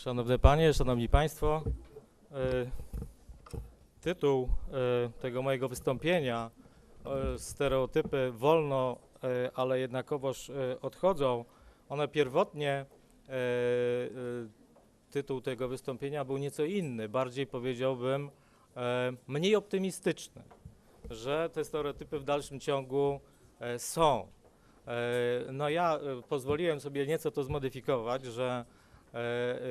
Szanowne Panie, Szanowni Państwo, e, tytuł e, tego mojego wystąpienia e, stereotypy wolno, ale jednakowoż odchodzą. One pierwotnie, tytuł tego wystąpienia był nieco inny, bardziej powiedziałbym mniej optymistyczny, że te stereotypy w dalszym ciągu są. No ja pozwoliłem sobie nieco to zmodyfikować, że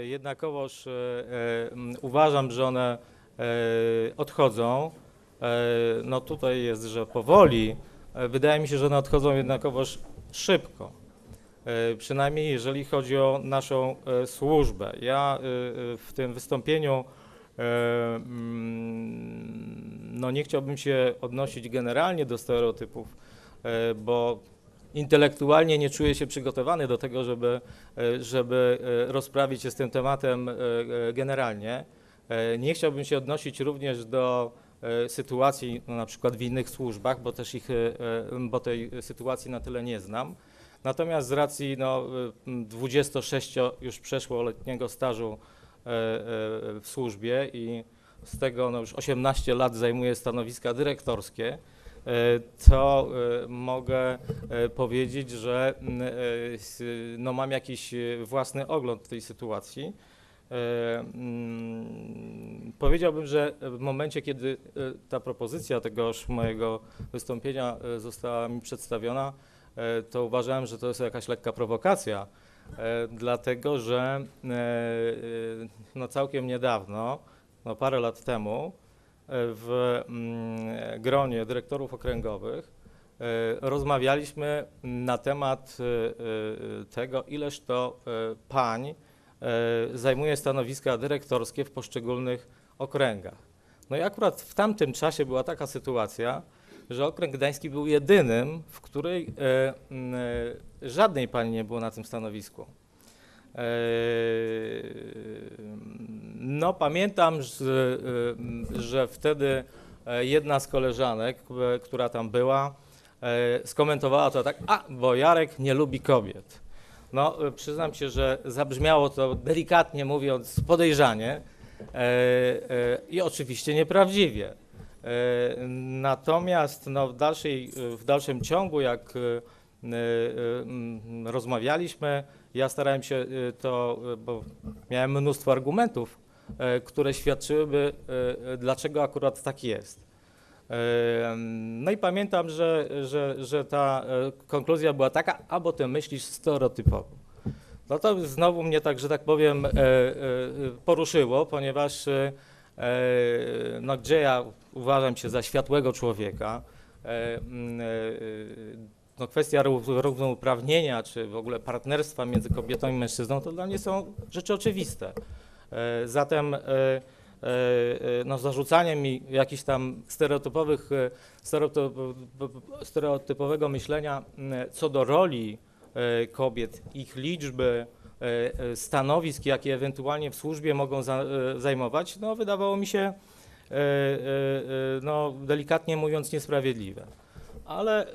jednakowoż e, e, uważam, że one e, odchodzą. E, No tutaj jest, że powoli. E, Wydaje mi się, że one odchodzą jednakowoż szybko. E, Przynajmniej jeżeli chodzi o naszą e, służbę. Ja e, e, w tym wystąpieniu e, mm, no nie chciałbym się odnosić generalnie do stereotypów, e, bo intelektualnie nie czuję się przygotowany do tego, żeby, e, żeby e, rozprawić się z tym tematem e, generalnie. Nie chciałbym się odnosić również do sytuacji no, na przykład w innych służbach, bo też ich, bo tej sytuacji na tyle nie znam. Natomiast z racji no, e, m, 26 już przeszłoletniego stażu w służbie i z tego no, już 18 lat zajmuję stanowiska dyrektorskie, to e, mogę e, powiedzieć, że m, e, s- no, mam jakiś e, własny ogląd tej sytuacji. E, mm, Powiedziałbym, że w momencie, kiedy e, ta propozycja tegoż mojego wystąpienia e, została mi przedstawiona, e, to uważałem, że to jest jakaś lekka prowokacja, e, dlatego że e, e, no całkiem niedawno, no parę lat temu, e, w mm, gronie dyrektorów okręgowych e, rozmawialiśmy na temat e, e, tego, ileż to pań zajmuje stanowiska dyrektorskie w poszczególnych okręgach. No i akurat w tamtym czasie była taka sytuacja, że okręg gdański był jedynym, w której żadnej pani nie było na tym stanowisku. E, No pamiętam, że, e, że wtedy e, jedna z koleżanek, k- która tam była, e, skomentowała to tak, a bo Jarek nie lubi kobiet. No e, przyznam się, że zabrzmiało to delikatnie mówiąc podejrzanie e, e, i oczywiście nieprawdziwie. E, Natomiast no, w, dalszej, w dalszym ciągu, jak e, e, mm, rozmawialiśmy, ja starałem się e, to, e, bo miałem mnóstwo argumentów, e, które świadczyłyby, e, e, dlaczego akurat tak jest. E, No i pamiętam, że, że, że ta e, konkluzja była taka, albo ty myślisz stereotypowo. No to znowu mnie tak, że tak powiem, e, e, poruszyło, ponieważ e, e, no, gdzie ja uważam się za światłego człowieka, e, mm, e, no, kwestia rów- równouprawnienia, czy w ogóle partnerstwa między kobietą i mężczyzną, to dla mnie są rzeczy oczywiste. E, Zatem e, e, no, zarzucanie mi jakichś tam stereotypowych, stereotyp- stereotypowego myślenia co do roli kobiet, ich liczby, stanowisk, jakie ewentualnie w służbie mogą za, zajmować, no wydawało mi się, no delikatnie mówiąc, niesprawiedliwe. Ale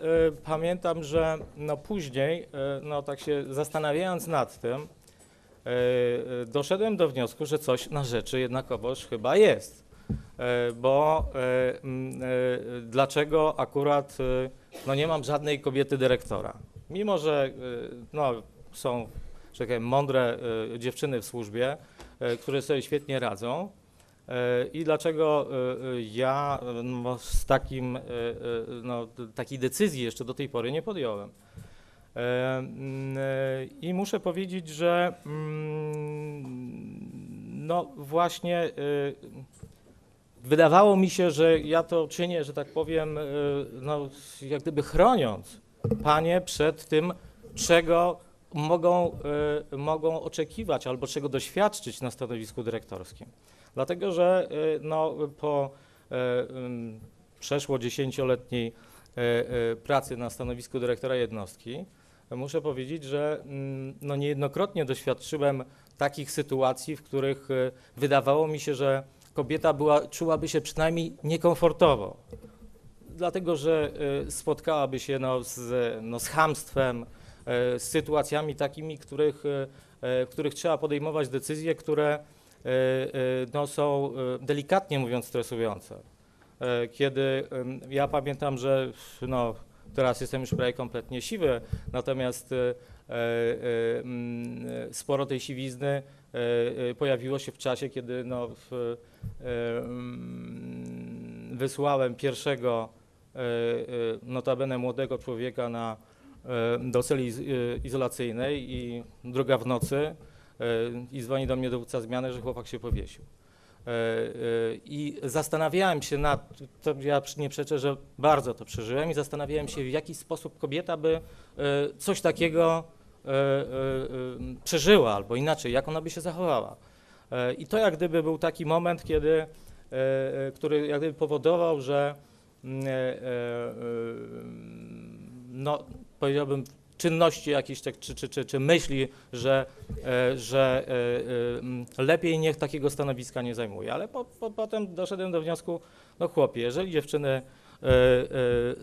pamiętam, że no później, no tak się zastanawiając nad tym, doszedłem do wniosku, że coś na rzeczy jednakowoż chyba jest. E, Bo e, e, dlaczego akurat e, no nie mam żadnej kobiety dyrektora? Mimo, że e, no, są że tak mądre e, dziewczyny w służbie, e, które sobie świetnie radzą. E, I dlaczego e, e, ja e, no, z takim, e, e, no, takiej decyzji jeszcze do tej pory nie podjąłem? E, mm, e, I muszę powiedzieć, że mm, no właśnie e, wydawało mi się, że ja to czynię, że tak powiem, no, jak gdyby chroniąc panie przed tym, czego mogą, mogą oczekiwać albo czego doświadczyć na stanowisku dyrektorskim. Dlatego, że no, po ym, przeszło dziesięcioletniej pracy na stanowisku dyrektora jednostki, muszę powiedzieć, że mm, no, niejednokrotnie doświadczyłem takich sytuacji, w których e, wydawało mi się, że kobieta była, czułaby się przynajmniej niekomfortowo. Dlatego, że e, spotkałaby się no, z, no, z chamstwem, z sytuacjami takimi, których, w których trzeba podejmować decyzje, które no, są delikatnie mówiąc stresujące. Kiedy ja pamiętam, że no, teraz jestem już prawie kompletnie siwy, natomiast e, e, mm, e, sporo tej siwizny pojawiło się w czasie, kiedy no, w, mm, wysłałem pierwszego notabene młodego człowieka na, do celi iz- izolacyjnej i druga w nocy i dzwoni do mnie dowódca zmiany, że chłopak się powiesił. E, e, I zastanawiałem się nad, to ja nie przeczę, że bardzo to przeżyłem i zastanawiałem się, w jaki sposób kobieta by e, coś takiego przeżyła, albo inaczej, jak ona by się zachowała. I to jak gdyby był taki moment, kiedy, który jak gdyby powodował, że mm, no, powiedziałbym, czynności jakieś, tak, czy, czy, czy, czy myśli, że, e, że e, e, mm, lepiej niech takiego stanowiska nie zajmuje. Ale po, po, potem doszedłem do wniosku, no chłopie, jeżeli dziewczyny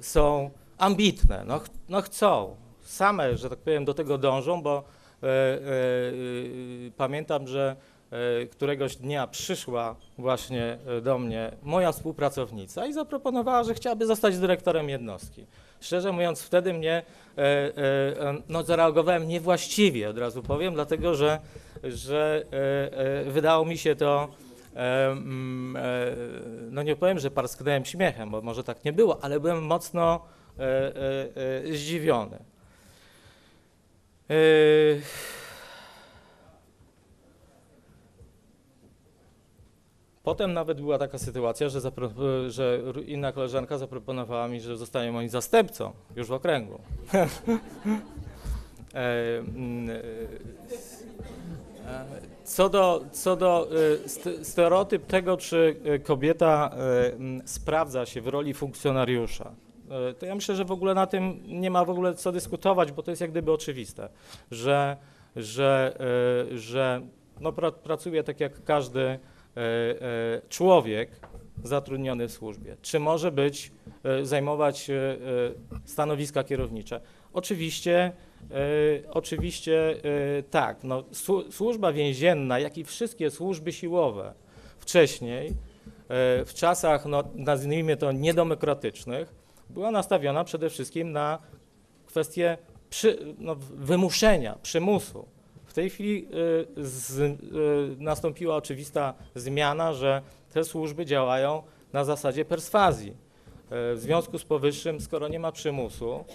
są ambitne, no, ch- no chcą, same, że tak powiem, do tego dążą, bo e, pamiętam, że któregoś dnia przyszła właśnie do mnie moja współpracownica i zaproponowała, że chciałaby zostać dyrektorem jednostki. Szczerze mówiąc, wtedy mnie e, e, no, zareagowałem niewłaściwie, od razu powiem, dlatego że, że e, e, wydało mi się to, e, mm, e, no nie powiem, że parsknąłem śmiechem, bo może tak nie było, ale byłem mocno e, e, e, zdziwiony. E, Potem nawet była taka sytuacja, że, że inna koleżanka zaproponowała mi, że zostanie moim zastępcą już w okręgu. E, mm, e, Co do, co do e, st- stereotyp tego, czy e, kobieta e, sprawdza się w roli funkcjonariusza, e, to ja myślę, że w ogóle na tym nie ma w ogóle co dyskutować, bo to jest jak gdyby oczywiste, że, że, e, że no, pra, pracuje tak jak każdy e, e, człowiek zatrudniony w służbie. Czy może być, e, zajmować e, e, stanowiska kierownicze? Oczywiście, e, oczywiście e, tak. No, słu- służba więzienna, jak i wszystkie służby siłowe wcześniej, e, w czasach, no, nazwijmy to, niedemokratycznych, była nastawiona przede wszystkim na kwestię przy, no, wymuszenia, przymusu. W tej chwili y, z, y, nastąpiła oczywista zmiana, że te służby działają na zasadzie perswazji. Y, W związku z powyższym, skoro nie ma przymusu,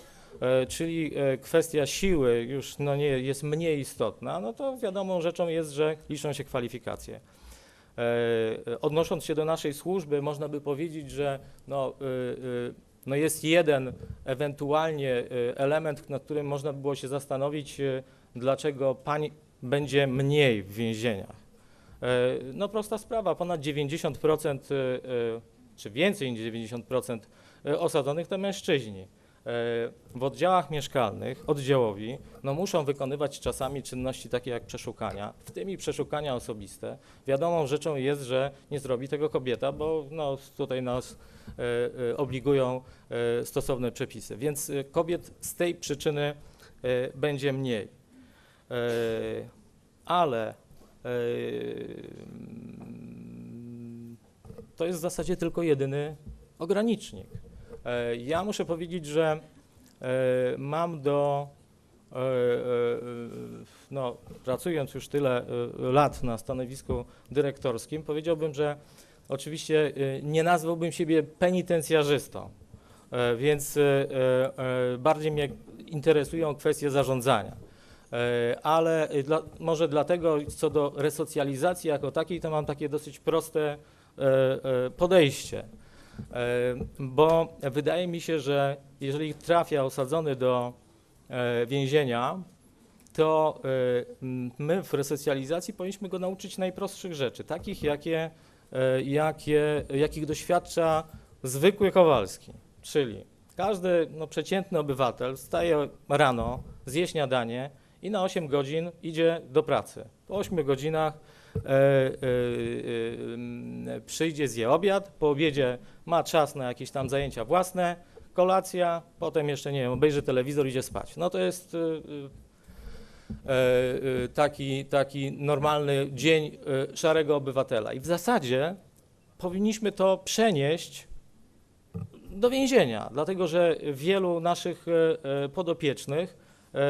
czyli kwestia siły już no, nie, jest mniej istotna, no to wiadomą rzeczą jest, że liczą się kwalifikacje. Odnosząc się do naszej służby, można by powiedzieć, że no, no jest jeden ewentualnie y, element, nad którym można by było się zastanowić, y, dlaczego pań będzie mniej w więzieniach. E, No prosta sprawa, ponad 90% y, czy więcej niż 90% y, osadzonych to mężczyźni. W oddziałach mieszkalnych oddziałowi no muszą wykonywać czasami czynności takie jak przeszukania, w tym i przeszukania osobiste. Wiadomą rzeczą jest, że nie zrobi tego kobieta, bo no, tutaj nas e, e, obligują e, stosowne przepisy. Więc kobiet z tej przyczyny będzie mniej. Ale to jest w zasadzie tylko jedyny ogranicznik. E, Ja muszę powiedzieć, że e, mam do, e, no, pracując już tyle lat na stanowisku dyrektorskim, powiedziałbym, że oczywiście nie nazwałbym siebie penitencjarzystą, więc bardziej mnie interesują kwestie zarządzania. Ale dla, może dlatego co do resocjalizacji jako takiej, to mam takie dosyć proste podejście. Bo wydaje mi się, że jeżeli trafia osadzony do e, więzienia, to e, my w resocjalizacji powinniśmy go nauczyć najprostszych rzeczy, takich jakie, e, jakie, jakich doświadcza zwykły Kowalski. Czyli każdy no, przeciętny obywatel wstaje rano, zje śniadanie i na 8 godzin idzie do pracy. Po 8 godzinach przyjdzie, zje obiad, po obiedzie ma czas na jakieś tam zajęcia własne, kolacja, potem jeszcze, nie wiem, obejrzy telewizor, idzie spać. No to jest e, y, taki, taki normalny dzień szarego obywatela. I w zasadzie powinniśmy to przenieść do więzienia, dlatego że wielu naszych e, e, podopiecznych e, e,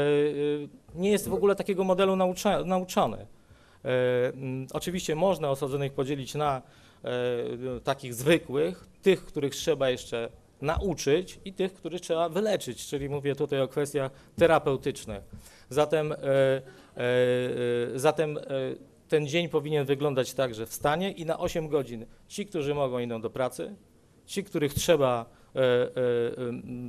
nie jest w ogóle takiego modelu nauczony. E, Oczywiście można osadzonych podzielić na e, takich zwykłych, tych, których trzeba jeszcze nauczyć i tych, których trzeba wyleczyć, czyli mówię tutaj o kwestiach terapeutycznych. Zatem, e, e, e, zatem e, ten dzień powinien wyglądać tak, że wstanie i na 8 godzin ci, którzy mogą, idą do pracy, ci, których trzeba, e, e, e,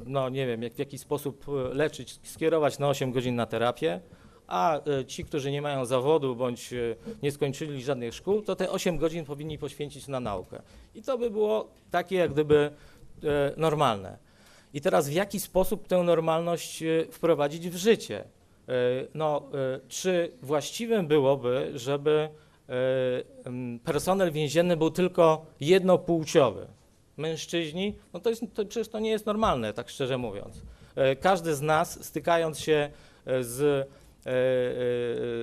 no nie wiem, jak, w jaki sposób e, leczyć, skierować na 8 godzin na terapię, a e, ci, którzy nie mają zawodu bądź e, nie skończyli żadnych szkół, to te 8 godzin powinni poświęcić na naukę. I to by było takie jak gdyby e, normalne. I teraz w jaki sposób tę normalność wprowadzić w życie? No, czy właściwym byłoby, żeby personel więzienny był tylko jednopłciowy? Mężczyźni, no to, jest, to przecież to nie jest normalne, tak szczerze mówiąc. Każdy z nas, stykając się z,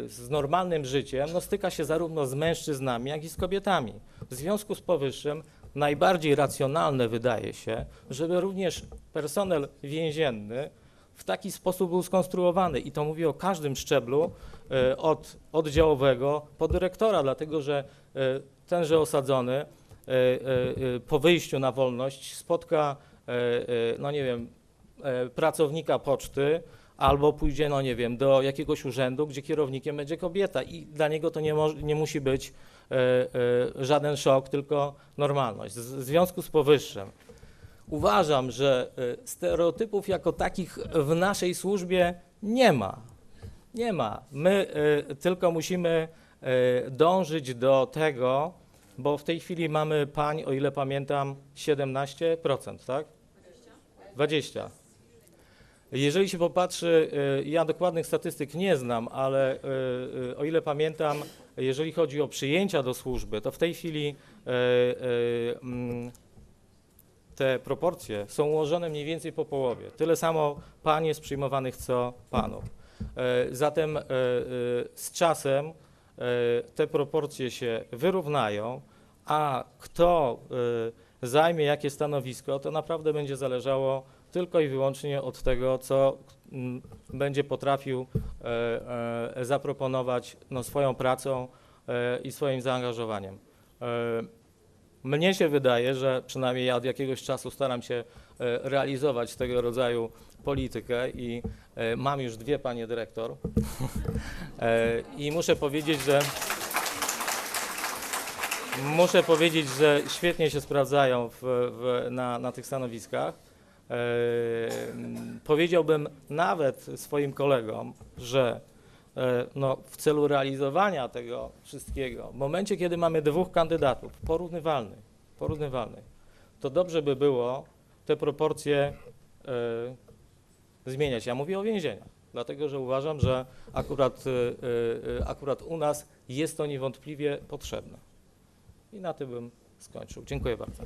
z normalnym życiem, no styka się zarówno z mężczyznami, jak i z kobietami. W związku z powyższym najbardziej racjonalne wydaje się, żeby również personel więzienny w taki sposób był skonstruowany. I to mówię o każdym szczeblu, e, od oddziałowego po dyrektora, dlatego że e, tenże osadzony e, e, e, po wyjściu na wolność spotka, e, e, no nie wiem, e, pracownika poczty, albo pójdzie, no nie wiem, do jakiegoś urzędu, gdzie kierownikiem będzie kobieta i dla niego to nie, nie musi być e, e, żaden szok, tylko normalność. Z- W związku z powyższym uważam, że e, stereotypów jako takich w naszej służbie nie ma. Nie ma. My tylko musimy dążyć do tego, bo w tej chwili mamy pań, o ile pamiętam, 17%, tak? 20. Jeżeli się popatrzy, y, ja dokładnych statystyk nie znam, ale y, y, o ile pamiętam, jeżeli chodzi o przyjęcia do służby, to w tej chwili mm, te proporcje są ułożone mniej więcej po połowie. Tyle samo pań jest przyjmowanych co panów. Zatem z czasem te proporcje się wyrównają, a kto zajmie jakie stanowisko, to naprawdę będzie zależało tylko i wyłącznie od tego, co mm, będzie potrafił e, e, zaproponować no, swoją pracą e, i swoim zaangażowaniem. Mnie się wydaje, że przynajmniej ja od jakiegoś czasu staram się realizować tego rodzaju politykę i mam już dwie panie dyrektor i muszę powiedzieć, że muszę powiedzieć, że świetnie się sprawdzają w, w, na, na tych stanowiskach. Powiedziałbym nawet swoim kolegom, że e, no, w celu realizowania tego wszystkiego, w momencie, kiedy mamy dwóch kandydatów porównywalnych, porównywalnych, to dobrze by było te proporcje e, zmieniać. Ja mówię o więzieniach, dlatego że uważam, że akurat, e, e, akurat u nas jest to niewątpliwie potrzebne. I na tym bym skończył. Dziękuję bardzo.